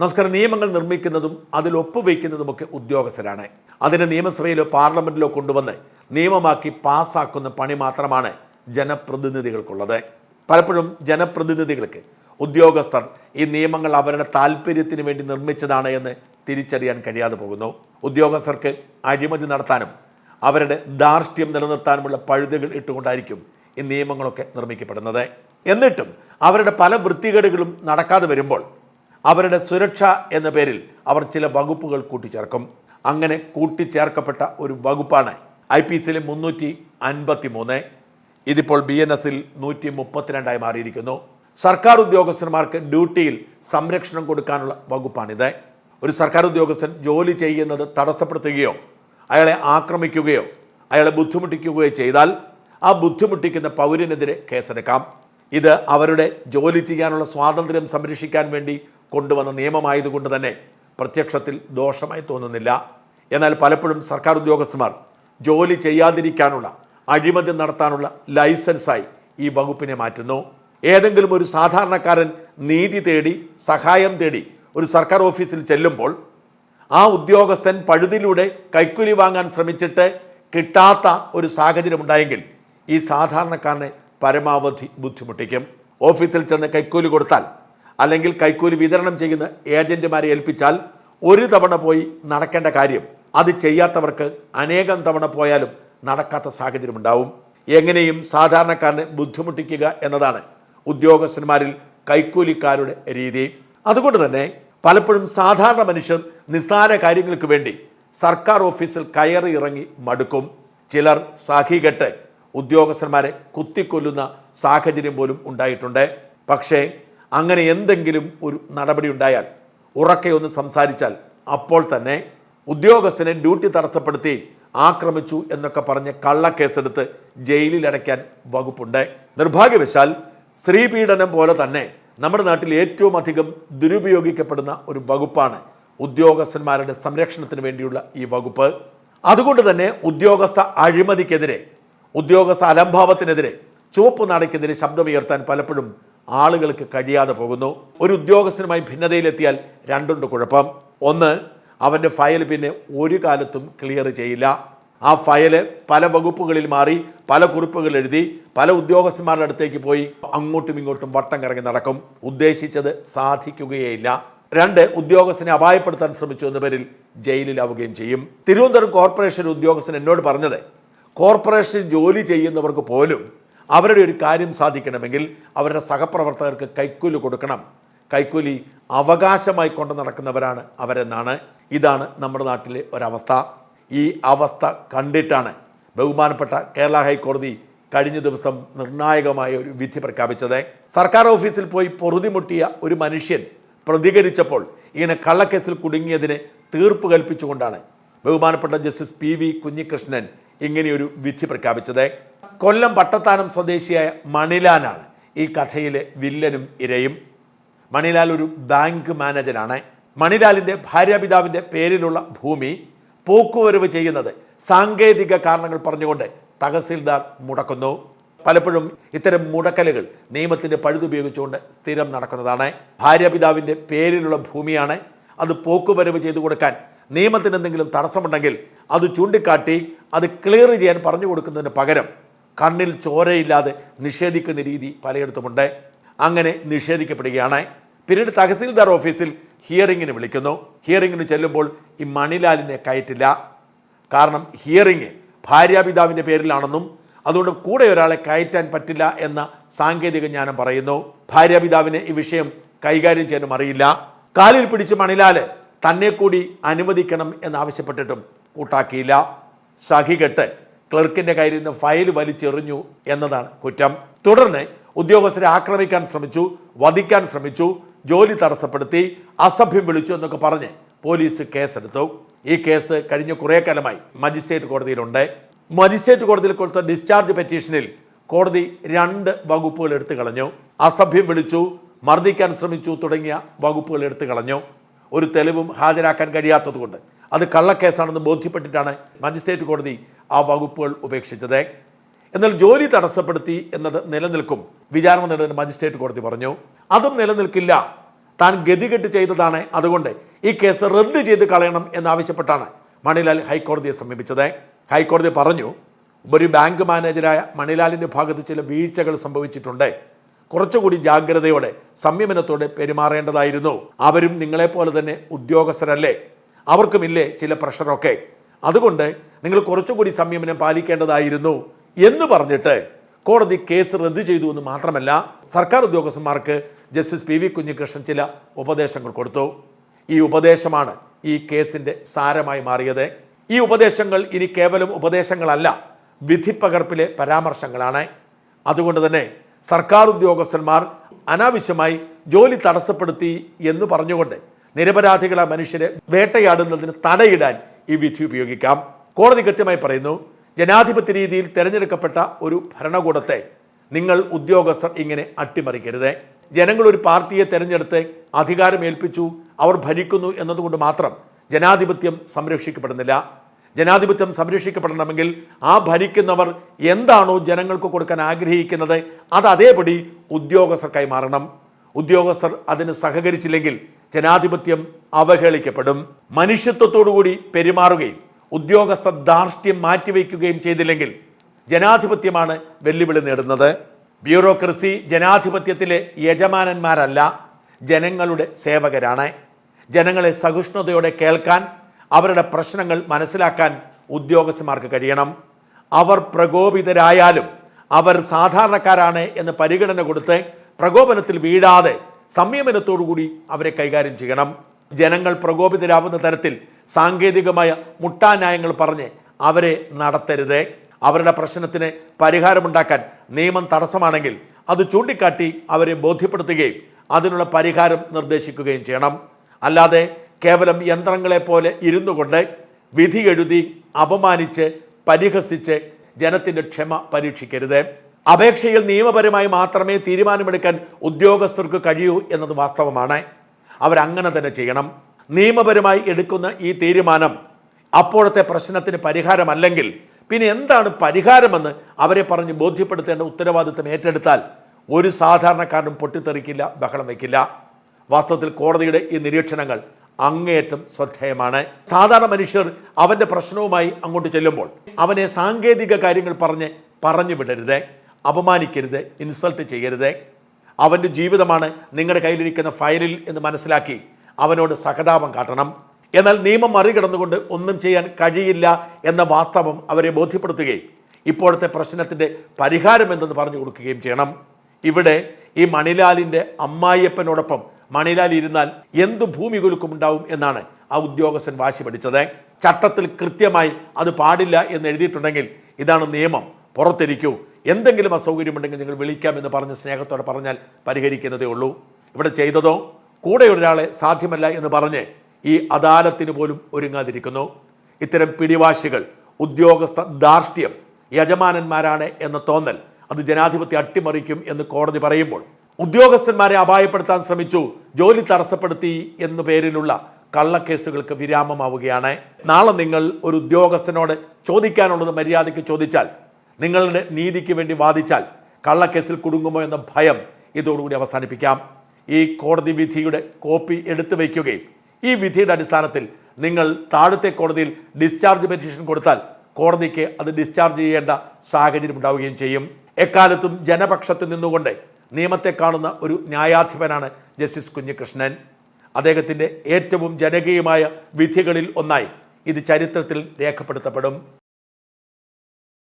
നമസ്കാരം. നിയമങ്ങൾ നിർമ്മിക്കുന്നതും അതിൽ ഒപ്പുവയ്ക്കുന്നതുമൊക്കെ ഉദ്യോഗസ്ഥരാണ്. അതിനെ നിയമസഭയിലോ പാർലമെന്റിലോ കൊണ്ടുവന്ന് നിയമമാക്കി പാസ്സാക്കുന്ന പണി മാത്രമാണ് ജനപ്രതിനിധികൾക്കുള്ളത്. പലപ്പോഴും ജനപ്രതിനിധികൾക്ക് ഉദ്യോഗസ്ഥർ ഈ നിയമങ്ങൾ അവരുടെ താല്പര്യത്തിന് വേണ്ടി നിർമ്മിച്ചതാണ് എന്ന് തിരിച്ചറിയാൻ കഴിയാതെ പോകുന്നു. ഉദ്യോഗസ്ഥർക്ക് അഴിമതി നടത്താനും അവരുടെ ധാർഷ്ട്യം നിലനിർത്താനുമുള്ള പഴുതുകൾ ഇട്ടുകൊണ്ടായിരിക്കും ഈ നിയമങ്ങളൊക്കെ നിർമ്മിക്കപ്പെടുന്നത്. എന്നിട്ടും അവരുടെ പല വൃത്തികേടുകളും നടക്കാതെ വരുമ്പോൾ അവരുടെ സുരക്ഷ എന്ന പേരിൽ അവർ ചില വകുപ്പുകൾ കൂട്ടിച്ചേർക്കും. അങ്ങനെ കൂട്ടിച്ചേർക്കപ്പെട്ട ഒരു വകുപ്പാണ് ഐ പി സിയിലെ മുന്നൂറ്റി അൻപത്തി മൂന്ന് ഇതിപ്പോൾ ബി എൻ എസിൽ നൂറ്റി മുപ്പത്തിരണ്ടായി മാറിയിരിക്കുന്നു. സർക്കാർ ഉദ്യോഗസ്ഥന്മാർക്ക് ഡ്യൂട്ടിയിൽ സംരക്ഷണം കൊടുക്കാനുള്ള വകുപ്പാണിത്. ഒരു സർക്കാർ ഉദ്യോഗസ്ഥൻ ജോലി ചെയ്യുന്നത് തടസ്സപ്പെടുത്തുകയോ അയാളെ ആക്രമിക്കുകയോ അയാളെ ബുദ്ധിമുട്ടിക്കുകയോ ചെയ്താൽ ആ ബുദ്ധിമുട്ടിക്കുന്ന പൗരനെതിരെ കേസെടുക്കാം. ഇത് അവരുടെ ജോലി ചെയ്യാനുള്ള സ്വാതന്ത്ര്യം സംരക്ഷിക്കാൻ വേണ്ടി കൊണ്ടുവന്ന നിയമമായതുകൊണ്ട് തന്നെ പ്രത്യക്ഷത്തിൽ ദോഷമായി തോന്നുന്നില്ല. എന്നാൽ പലപ്പോഴും സർക്കാർ ഉദ്യോഗസ്ഥന്മാർ ജോലി ചെയ്യാതിരിക്കാനുള്ള അഴിമതി നടത്താനുള്ള ലൈസൻസായി ഈ വകുപ്പിനെ മാറ്റുന്നു. ഏതെങ്കിലും ഒരു സാധാരണക്കാരൻ നീതി തേടി സഹായം തേടി ഒരു സർക്കാർ ഓഫീസിൽ ചെല്ലുമ്പോൾ ആ ഉദ്യോഗസ്ഥൻ പഴുതിലൂടെ കൈക്കൂലി വാങ്ങാൻ ശ്രമിച്ചിട്ട് കിട്ടാത്ത ഒരു സാഹചര്യം ഉണ്ടായെങ്കിൽ ഈ സാധാരണക്കാരനെ പരമാവധി ബുദ്ധിമുട്ടിക്കും. ഓഫീസിൽ ചെന്ന് കൈക്കൂലി കൊടുത്താൽ അല്ലെങ്കിൽ കൈക്കൂലി വിതരണം ചെയ്യുന്ന ഏജന്റുമാരെ ഏൽപ്പിച്ചാൽ ഒരു തവണ പോയി നടക്കേണ്ട കാര്യം അത് ചെയ്യാത്തവർക്ക് അനേകം തവണ പോയാലും നടക്കാത്ത സാഹചര്യം ഉണ്ടാവും എങ്ങനെയും സാധാരണക്കാരനെ ബുദ്ധിമുട്ടിക്കുക എന്നതാണ് ഉദ്യോഗസ്ഥന്മാരിൽ കൈക്കൂലിക്കാരുടെ രീതി. അതുകൊണ്ട് തന്നെ പലപ്പോഴും സാധാരണ മനുഷ്യർ നിസ്സാര കാര്യങ്ങൾക്ക് വേണ്ടി സർക്കാർ ഓഫീസിൽ കയറി ഇറങ്ങി മടുക്കും. ചിലർ സഹികെട്ട് ഉദ്യോഗസ്ഥന്മാരെ കുത്തിക്കൊല്ലുന്ന സാഹചര്യം പോലും ഉണ്ടായിട്ടുണ്ട്. പക്ഷേ അങ്ങനെ എന്തെങ്കിലും ഒരു നടപടി ഉണ്ടായാൽ ഉറക്കെ ഒന്ന് സംസാരിച്ചാൽ അപ്പോൾ തന്നെ ഉദ്യോഗസ്ഥനെ ഡ്യൂട്ടി തടസ്സപ്പെടുത്തി ആക്രമിച്ചു എന്നൊക്കെ പറഞ്ഞ് കള്ളക്കേസെടുത്ത് ജയിലിൽ അടയ്ക്കാൻ വകുപ്പുണ്ട്. നിർഭാഗ്യവശാൽ സ്ത്രീപീഡനം പോലെ തന്നെ നമ്മുടെ നാട്ടിൽ ഏറ്റവും അധികം ദുരുപയോഗിക്കപ്പെടുന്ന ഒരു വകുപ്പാണ് ഉദ്യോഗസ്ഥന്മാരുടെ സംരക്ഷണത്തിന് വേണ്ടിയുള്ള ഈ വകുപ്പ്. അതുകൊണ്ട് തന്നെ ഉദ്യോഗസ്ഥ അഴിമതിക്കെതിരെ ഉദ്യോഗസ്ഥ അലംഭാവത്തിനെതിരെ ചുവപ്പ് നാടയ്ക്കെതിരെ ശബ്ദമുയർത്താൻ പലപ്പോഴും ആളുകൾക്ക് കഴിയാതെ പോകുന്നു. ഒരു ഉദ്യോഗസ്ഥനുമായി ഭിന്നതയിലെത്തിയാൽ രണ്ടുണ്ട് കുഴപ്പം. ഒന്ന് അവന്റെ ഫയൽ പിന്നെ ഒരു കാലത്തും ക്ലിയർ ചെയ്യില്ല. ആ ഫയൽ പല വകുപ്പുകളിൽ മാറി പല കുറിപ്പുകൾ എഴുതി പല ഉദ്യോഗസ്ഥന്മാരുടെ അടുത്തേക്ക് പോയി അങ്ങോട്ടും ഇങ്ങോട്ടും വട്ടം കറങ്ങി നടക്കും. ഉദ്ദേശിച്ചത് സാധിക്കുകയേയില്ല. രണ്ട് ഉദ്യോഗസ്ഥനെ അപായപ്പെടുത്താൻ ശ്രമിച്ചു എന്ന പേരിൽ ജയിലിലാവുകയും ചെയ്യും. തിരുവനന്തപുരം കോർപ്പറേഷൻ ഉദ്യോഗസ്ഥൻ എന്നോട് പറഞ്ഞത് കോർപ്പറേഷൻ ജോലി ചെയ്യുന്നവർക്ക് പോലും അവരുടെ ഒരു കാര്യം സാധിക്കണമെങ്കിൽ അവരുടെ സഹപ്രവർത്തകർക്ക് കൈക്കൂലി കൊടുക്കണം. കൈക്കൂലി അവകാശമായി കൊണ്ട് നടക്കുന്നവരാണ് അവരെന്നാണ്. ഇതാണ് നമ്മുടെ നാട്ടിലെ ഒരവസ്ഥ. ഈ അവസ്ഥ കണ്ടിട്ടാണ് ബഹുമാനപ്പെട്ട കേരള ഹൈക്കോടതി കഴിഞ്ഞ ദിവസം നിർണായകമായ ഒരു വിധി പ്രഖ്യാപിച്ചത്. സർക്കാർ ഓഫീസിൽ പോയി പൊറുതിമുട്ടിയ ഒരു മനുഷ്യൻ പ്രതികരിച്ചപ്പോൾ ഇങ്ങനെ കള്ളക്കേസിൽ കുടുങ്ങിയതിന് തീർപ്പ് കൽപ്പിച്ചുകൊണ്ടാണ് ബഹുമാനപ്പെട്ട ജസ്റ്റിസ് പി വി കുഞ്ഞികൃഷ്ണൻ ഇങ്ങനെയൊരു വിധി പ്രഖ്യാപിച്ചത്. കൊല്ലം പട്ടത്താനം സ്വദേശിയായ മണിലാനാണ് ഈ കഥയിലെ വില്ലനും ഇരയും. മണിലാൽ ഒരു ബാങ്ക് മാനേജരാണ്. മണിലാലിന്റെ ഭാര്യാപിതാവിന്റെ പേരിലുള്ള ഭൂമി പോക്കുവരവ് ചെയ്യുന്നത് സാങ്കേതിക കാരണങ്ങൾ പറഞ്ഞുകൊണ്ട് തഹസീൽദാർ മുടക്കുന്നു. പലപ്പോഴും ഇത്തരം മുടക്കലുകൾ നിയമത്തിന്റെ പഴുതുപയോഗിച്ചുകൊണ്ട് സ്ഥിരം നടക്കുന്നതാണ്. ഭാര്യാപിതാവിന്റെ പേരിലുള്ള ഭൂമിയാണ്. അത് പോക്കുവരവ് ചെയ്തു കൊടുക്കാൻ നിയമത്തിന് എന്തെങ്കിലും തടസ്സമുണ്ടെങ്കിൽ അത് ചൂണ്ടിക്കാട്ടി അത് ക്ലിയർ ചെയ്യാൻ പറഞ്ഞു കൊടുക്കുന്നതിന് പകരം കണ്ണിൽ ചോരയില്ലാതെ നിഷേധിക്കുന്ന രീതി പലയിടത്തുമുണ്ട്. അങ്ങനെ നിഷേധിക്കപ്പെടുകയാണ്. പിന്നീട് തഹസീൽദാർ ഓഫീസിൽ ഹിയറിങ്ങിന് വിളിക്കുന്നു. ഹിയറിങ്ങിന് ചെല്ലുമ്പോൾ ഈ മണിലാലിനെ കയറ്റില്ല. കാരണം ഹിയറിങ് ഭാര്യാപിതാവിന്റെ പേരിലാണെന്നും അതുകൊണ്ട് കൂടെ ഒരാളെ കയറ്റാൻ പറ്റില്ല എന്ന സാങ്കേതിക ജ്ഞാനം പറയുന്നു. ഭാര്യാപിതാവിന് ഈ വിഷയം കൈകാര്യം ചെയ്യാനും അറിയില്ല. കാലിൽ പിടിച്ച് മണിലാൽ തന്നെ കൂടി അനുവദിക്കണം എന്നാവശ്യപ്പെട്ടിട്ടും കൂട്ടാക്കിയില്ല. സഖി സഹികെട്ട് ക്ലർക്കിന്റെ കയ്യിൽ നിന്ന് ഫയൽ വലിച്ചെറിഞ്ഞു എന്നതാണ് കുറ്റം. തുടർന്ന് ഉദ്യോഗസ്ഥരെ ആക്രമിക്കാൻ ശ്രമിച്ചു വധിക്കാൻ ശ്രമിച്ചു ജോലി തടസ്സപ്പെടുത്തി അസഭ്യം വിളിച്ചു എന്നൊക്കെ പറഞ്ഞ് പോലീസ് കേസെടുത്തു. ഈ കേസ് കഴിഞ്ഞ കുറേ കാലമായി മജിസ്ട്രേറ്റ് കോടതിയിലുണ്ട്. മജിസ്ട്രേറ്റ് കോടതിയിൽ കൊടുത്ത ഡിസ്ചാർജ് പെറ്റീഷനിൽ കോടതി രണ്ട് വകുപ്പുകൾ എടുത്തു കളഞ്ഞു. അസഭ്യം വിളിച്ചു മർദ്ദിക്കാൻ ശ്രമിച്ചു തുടങ്ങിയ വകുപ്പുകൾ എടുത്തു കളഞ്ഞു. ഒരു തെളിവും ഹാജരാക്കാൻ കഴിയാത്തതുകൊണ്ട്. അത് കള്ളക്കേസാണെന്ന് ബോധ്യപ്പെട്ടിട്ടാണ് മജിസ്ട്രേറ്റ് കോടതി ആ വകുപ്പുകൾ ഉപേക്ഷിച്ചത്. എന്നാൽ ജോലി തടസ്സപ്പെടുത്തി എന്നത് നിലനിൽക്കും. വിചാരണ നേടുന്ന മജിസ്ട്രേറ്റ് കോടതി പറഞ്ഞു അതും നിലനിൽക്കില്ല. താൻ ഗതികെട്ട് ചെയ്തതാണ്. അതുകൊണ്ട് ഈ കേസ് റദ്ദ് ചെയ്ത് കളയണം എന്നാവശ്യപ്പെട്ടാണ് മണിലാൽ ഹൈക്കോടതിയെ സമീപിച്ചത്. ഹൈക്കോടതി പറഞ്ഞു ഒരു ബാങ്ക് മാനേജരായ മണിലാലിന്റെ ഭാഗത്ത് ചില വീഴ്ചകൾ സംഭവിച്ചിട്ടുണ്ട്. കുറച്ചുകൂടി ജാഗ്രതയോടെ സംയമനത്തോടെ പെരുമാറേണ്ടതായിരുന്നു. അവരും നിങ്ങളെപ്പോലെ തന്നെ ഉദ്യോഗസ്ഥരല്ലേ? അവർക്കുമില്ലേ ചില പ്രഷറൊക്കെ? അതുകൊണ്ട് നിങ്ങൾ കുറച്ചുകൂടി സംയമനം പാലിക്കേണ്ടതായിരുന്നു എന്ന് പറഞ്ഞിട്ട് കോടതി കേസ് റദ്ദു ചെയ്തു എന്ന് മാത്രമല്ല സർക്കാർ ഉദ്യോഗസ്ഥന്മാർക്ക് ജസ്റ്റിസ് പി വി കുഞ്ഞികൃഷ്ണൻ ചില ഉപദേശങ്ങൾ കൊടുത്തു. ഈ ഉപദേശമാണ് ഈ കേസിന്റെ സാരമായി മാറിയത്. ഈ ഉപദേശങ്ങൾ ഇനി കേവലം ഉപദേശങ്ങളല്ല വിധിപ്പകർപ്പിലെ പരാമർശങ്ങളാണ്. അതുകൊണ്ട് തന്നെ സർക്കാർ ഉദ്യോഗസ്ഥന്മാർ അനാവശ്യമായി ജോലി തടസ്സപ്പെടുത്തി എന്ന് പറഞ്ഞുകൊണ്ട് നിരപരാധികളെ മനുഷ്യരെ വേട്ടയാടുന്നതിന് തടയിടാൻ ഈ വിധി ഉപയോഗിക്കാം. കോടതി കൃത്യമായി പറയുന്നു ജനാധിപത്യ രീതിയിൽ തിരഞ്ഞെടുക്കപ്പെട്ട ഒരു ഭരണകൂടത്തെ നിങ്ങൾ ഉദ്യോഗസ്ഥർ ഇങ്ങനെ അട്ടിമറിക്കരുത്. ജനങ്ങൾ ഒരു പാർട്ടിയെ തെരഞ്ഞെടുത്ത് അധികാരം ഏൽപ്പിച്ചു അവർ ഭരിക്കുന്നു എന്നതുകൊണ്ട് മാത്രം ജനാധിപത്യം സംരക്ഷിക്കപ്പെടുന്നില്ല. ജനാധിപത്യം സംരക്ഷിക്കപ്പെടണമെങ്കിൽ ആ ഭരിക്കുന്നവർ എന്താണോ ജനങ്ങൾക്ക് കൊടുക്കാൻ ആഗ്രഹിക്കുന്നത് അത് അതേപടി ഉദ്യോഗസ്ഥർക്കായി മാറണം. ഉദ്യോഗസ്ഥർ അതിന് സഹകരിച്ചില്ലെങ്കിൽ ജനാധിപത്യം അവഹേളിക്കപ്പെടും. മനുഷ്യത്വത്തോടുകൂടി പെരുമാറുകയും ഉദ്യോഗസ്ഥ ധാർഷ്ട്യം മാറ്റിവെക്കുകയും ചെയ്തില്ലെങ്കിൽ ജനാധിപത്യമാണ് വെല്ലുവിളി നേടുന്നത്. ബ്യൂറോക്രസി ജനാധിപത്യത്തിലെ യജമാനന്മാരല്ല ജനങ്ങളുടെ സേവകരാണ്. ജനങ്ങളെ സഹിഷ്ണുതയോടെ കേൾക്കാൻ അവരുടെ പ്രശ്നങ്ങൾ മനസ്സിലാക്കാൻ ഉദ്യോഗസ്ഥന്മാർക്ക് കഴിയണം. അവർ പ്രകോപിതരായാലും അവർ സാധാരണക്കാരാണ് എന്ന് പരിഗണന കൊടുത്ത് പ്രകോപനത്തിൽ വീഴാതെ സംയമനത്തോടുകൂടി അവരെ കൈകാര്യം ചെയ്യണം. ജനങ്ങൾ പ്രകോപിതരാവുന്ന തരത്തിൽ സാങ്കേതികമായ മുട്ടാന്യായങ്ങൾ പറഞ്ഞ് അവരെ നടത്തരുത്. അവരുടെ പ്രശ്നത്തിന് പരിഹാരമുണ്ടാക്കാൻ നിയമം തടസ്സമാണെങ്കിൽ അത് ചൂണ്ടിക്കാട്ടി അവരെ ബോധ്യപ്പെടുത്തുകയും അതിനുള്ള പരിഹാരം നിർദ്ദേശിക്കുകയും ചെയ്യണം. അല്ലാതെ കേവലം യന്ത്രങ്ങളെ പോലെ ഇരുന്നു കൊണ്ട് വിധി എഴുതി അപമാനിച്ച് പരിഹസിച്ച് ജനത്തിന്റെ ക്ഷമ പരീക്ഷിക്കരുത്. അപേക്ഷയിൽ നിയമപരമായി മാത്രമേ തീരുമാനമെടുക്കാൻ ഉദ്യോഗസ്ഥർക്ക് കഴിയൂ എന്നത് വാസ്തവമാണ്. അവരങ്ങനെ തന്നെ ചെയ്യണം. നിയമപരമായി എടുക്കുന്ന ഈ തീരുമാനം അപ്പോഴത്തെ പ്രശ്നത്തിന് പരിഹാരമല്ലെങ്കിൽ പിന്നെ എന്താണ് പരിഹാരമെന്ന് അവരെ പറഞ്ഞ് ബോധ്യപ്പെടുത്തേണ്ട ഉത്തരവാദിത്തം ഏറ്റെടുത്താൽ ഒരു സാധാരണക്കാരനും പൊട്ടിത്തെറിക്കില്ല ബഹളം വയ്ക്കില്ല. വാസ്തവത്തിൽ കോടതിയുടെ ഈ നിരീക്ഷണങ്ങൾ അങ്ങേയറ്റം ശ്രദ്ധേയമാണ്. സാധാരണ മനുഷ്യർ അവന്റെ പ്രശ്നവുമായി അങ്ങോട്ട് ചെല്ലുമ്പോൾ അവനെ സാങ്കേതിക കാര്യങ്ങൾ പറഞ്ഞ് പറഞ്ഞു വിടരുത്. അപമാനിക്കരുത് ഇൻസൾട്ട് ചെയ്യരുത്. അവന്റെ ജീവിതമാണ് നിങ്ങളുടെ കയ്യിലിരിക്കുന്ന ഫയലിൽ എന്ന് മനസ്സിലാക്കി അവനോട് സഹതാപം കാട്ടണം. എന്നാൽ നിയമം മറികടന്നുകൊണ്ട് ഒന്നും ചെയ്യാൻ കഴിയില്ല എന്ന വാസ്തവം അവരെ ബോധ്യപ്പെടുത്തുകയും ഇപ്പോഴത്തെ പ്രശ്നത്തിന്റെ പരിഹാരം എന്തെന്ന് പറഞ്ഞു കൊടുക്കുകയും ചെയ്യണം. ഇവിടെ ഈ മണിലാലിന്റെ അമ്മായിയപ്പനോടൊപ്പം മണിലാൽ ഇരുന്നാൽ എന്ത് ഭൂമി കുലുക്കുമുണ്ടാവും എന്നാണ് ആ ഉദ്യോഗസ്ഥൻ വാശി പഠിച്ചത് ചട്ടത്തിൽ കൃത്യമായി അത് പാടില്ല എന്ന് എഴുതിയിട്ടുണ്ടെങ്കിൽ ഇതാണ് നിയമം. പുറത്തിരിക്കൂ. എന്തെങ്കിലും അസൗകര്യമുണ്ടെങ്കിൽ നിങ്ങൾ വിളിക്കാമെന്ന് പറഞ്ഞ് സ്നേഹത്തോടെ പറഞ്ഞാൽ പരിഹരിക്കുന്നതേ ഉള്ളൂ. ഇവിടെ ചെയ്തതോ? കൂടെ ഒരാളെ സാധ്യമല്ല എന്ന് പറഞ്ഞ് ഈ അദാലത്തിന് പോലും ഒരുങ്ങാതിരിക്കുന്നു. ഇത്തരം പിടിവാശികൾ ഉദ്യോഗസ്ഥ ധാർഷ്ട്യം യജമാനന്മാരാണ് എന്ന തോന്നൽ അത് ജനാധിപത്യം അട്ടിമറിക്കും എന്ന് കോടതി പറയുമ്പോൾ ഉദ്യോഗസ്ഥന്മാരെ അപായപ്പെടുത്താൻ ശ്രമിച്ചു ജോലി തടസ്സപ്പെടുത്തി എന്ന പേരിലുള്ള കള്ളക്കേസുകൾക്ക് വിരാമമാവുകയാണ്. നാളെ നിങ്ങൾ ഒരു ഉദ്യോഗസ്ഥനോട് ചോദിക്കാനുള്ളത് മര്യാദയ്ക്ക് ചോദിച്ചാൽ നിങ്ങളുടെ നീതിക്ക് വേണ്ടി വാദിച്ചാൽ കള്ളക്കേസിൽ കുടുങ്ങുമോ എന്ന ഭയം ഇതോടുകൂടി അവസാനിപ്പിക്കാം. ഈ കോടതി വിധിയുടെ കോപ്പി എടുത്തു വയ്ക്കുകയും ഈ വിധിയുടെ അടിസ്ഥാനത്തിൽ നിങ്ങൾ താഴത്തെ കോടതിയിൽ ഡിസ്ചാർജ് പെറ്റീഷൻ കൊടുത്താൽ കോടതിക്ക് അത് ഡിസ്ചാർജ് ചെയ്യേണ്ട സാഹചര്യം ഉണ്ടാവുകയും ചെയ്യും. എക്കാലത്തും ജനപക്ഷത്ത് നിന്നുകൊണ്ട് നിയമത്തെ കാണുന്ന ഒരു ന്യായാധിപനാണ് ജസ്റ്റിസ് കുഞ്ഞികൃഷ്ണൻ. അദ്ദേഹത്തിന്റെ ഏറ്റവും ജനകീയമായ വിധികളിൽ ഒന്നായി ഇത് ചരിത്രത്തിൽ രേഖപ്പെടുത്തപ്പെടും.